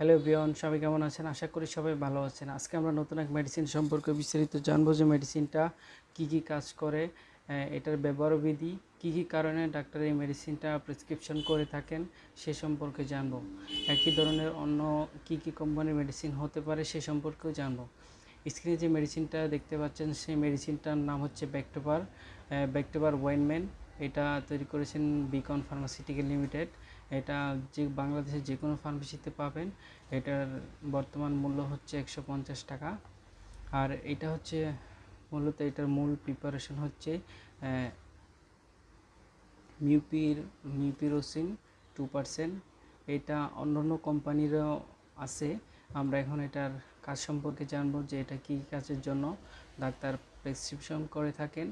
Hello Brian সবাই কেমন আছেন? আশা করি সবাই ভালো আছেন। আজকে আমরা নতুন এক মেডিসিন সম্পর্কে বিস্তারিত জানব যে মেডিসিনটা কি কি কাজ করে এটার ব্যবহার বিধি, কী কী কারণে ডাক্তার এই মেডিসিনটা প্রেসক্রিপশন করে থাকেন সে সম্পর্কে জানব। একই ধরনের অন্য কি কি কোম্পানির মেডিসিন হতে পারে সে সম্পর্কেও জানব। স্ক্রিনে যে মেডিসিনটা দেখতে পাচ্ছেন, সেই মেডিসিনটার নাম হচ্ছে ব্যাকটোবার ব্যাকটোবার ওয়াইনম্যান এটা তৈরি করেছেন বিকন ফার্মাসিউটিক্যাল লিমিটেড এটা যে বাংলাদেশের যে কোনো ফার্মেসিতে পাবেন, এটার বর্তমান মূল্য হচ্ছে একশো পঞ্চাশ টাকা। আর এটা হচ্ছে মূলত এটার মূল প্রিপারেশন হচ্ছে মিউপির, মিউপিরোসিন টু পার্সেন্ট এটা অন্য অন্য কোম্পানিরও আছে। আমরা এখন এটার কাজ সম্পর্কে জানব যে এটা কী কাজের জন্য। ডাক্তার প্রেসক্রিপশন করে থাকেন।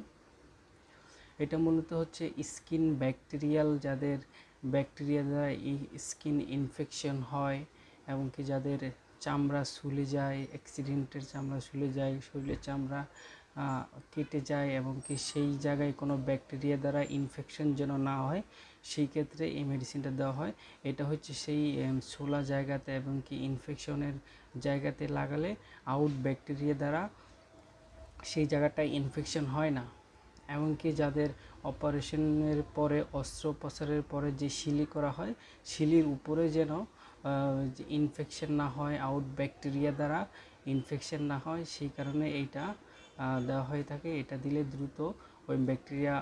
এটা মূলত হচ্ছে স্কিন ব্যাকটেরিয়াল যাদের ব্যাকটেরিয়া দ্বারা স্কিন ইনফেকশন হয় এবং কি যাদের চামড়া শুলে যায়, অ্যাক্সিডেন্টের চামড়া শুলে যায়, শরীরের চামড়া কেটে যায় এবং কি সেই জায়গায় কোনো ব্যাকটেরিয়া দ্বারা ইনফেকশন যেন না হয়, সেই ক্ষেত্রে এই মেডিসিনটা দেওয়া হয়। এটা হচ্ছে সেই ছোলা জায়গাতে এবং কি ইনফেকশনের জায়গাতে লাগালে আউট ব্যাকটেরিয়া দ্বারা সেই জায়গাটায় ইনফেকশন হয় না। এমনকি যাদের অপারেশনের পরে, অস্ত্রোপচারের পরে যে শিলি করা হয়, শিলির উপরে যেন ইনফেকশন না হয় আউট ব্যাকটেরিয়া দ্বারা ইনফেকশন না হয়, সেই কারণে এইটা দেওয়া হয়ে থাকে। এটা দিলে দ্রুত ওই ব্যাকটেরিয়া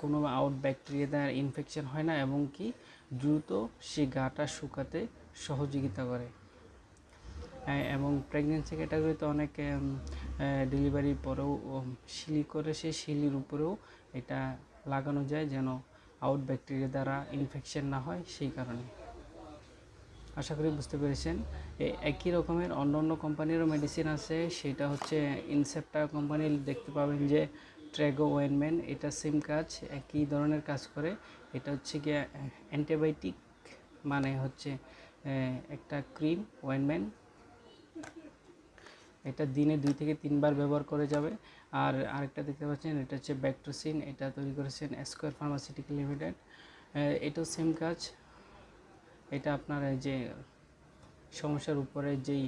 কোনো আউট ব্যাকটেরিয়া দ্বারা ইনফেকশন হয় না, এবং কি দ্রুত সে গাটা শুকাতে সহযোগিতা করে। এবং প্রেগনেন্সি ক্যাটাগরিতে অনেক ডেলিভারির পরেও শিলি করে সে শিলির উপরেও এটা লাগানো যায় যেন আউট ব্যাকটেরিয়া দ্বারা ইনফেকশন না হয় সেই কারণে। আশা করি বুঝতে পেরেছেন। একই রকমের অন্য অন্য কোম্পানিরও মেডিসিন আছে। সেটা হচ্ছে ইনসেপ্টা কোম্পানির দেখতে পাবেন যে ট্র্যাগো ওয়েনম্যান এটা সেম কাজ, একই ধরনের কাজ করে। এটা হচ্ছে গিয়ে অ্যান্টিবায়োটিক মানে হচ্ছে একটা ক্রিম ওয়েনম্যান এটা দিনে দুই থেকে তিনবার ব্যবহার করে যাবে। আর আরেকটা দেখতে পাচ্ছেন, এটা হচ্ছে ব্যাকটোসিন এটা তৈরি করেছেন স্কোয়ার ফার্মাসিউটিক্যাল লিমিটেড এটাও সেম কাজ। এটা আপনার যে সমস্যার উপরে যেই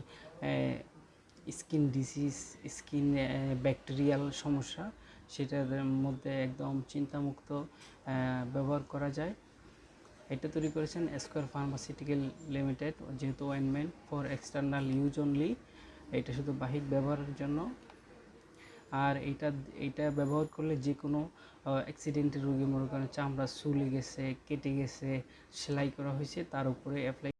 স্কিন ডিসিজ স্কিন ব্যাকটেরিয়াল সমস্যা, সেটার মধ্যে একদম চিন্তামুক্ত ব্যবহার করা যায়। এটা তৈরি করেছেন স্কোয়ার ফার্মাসিউটিক্যাল লিমিটেড যেহেতু ointment for external use only এটা শুধু বাহিক ব্যবহারের জন্য। আর এটা এটা ব্যবহার করলে যে কোনো অ্যাক্সিডেন্টের রোগী, মনে করেন চামড়া চুলে গেছে, কেটে গেছে, সেলাই করা হয়েছে, তার উপরে অ্যাপ্লাই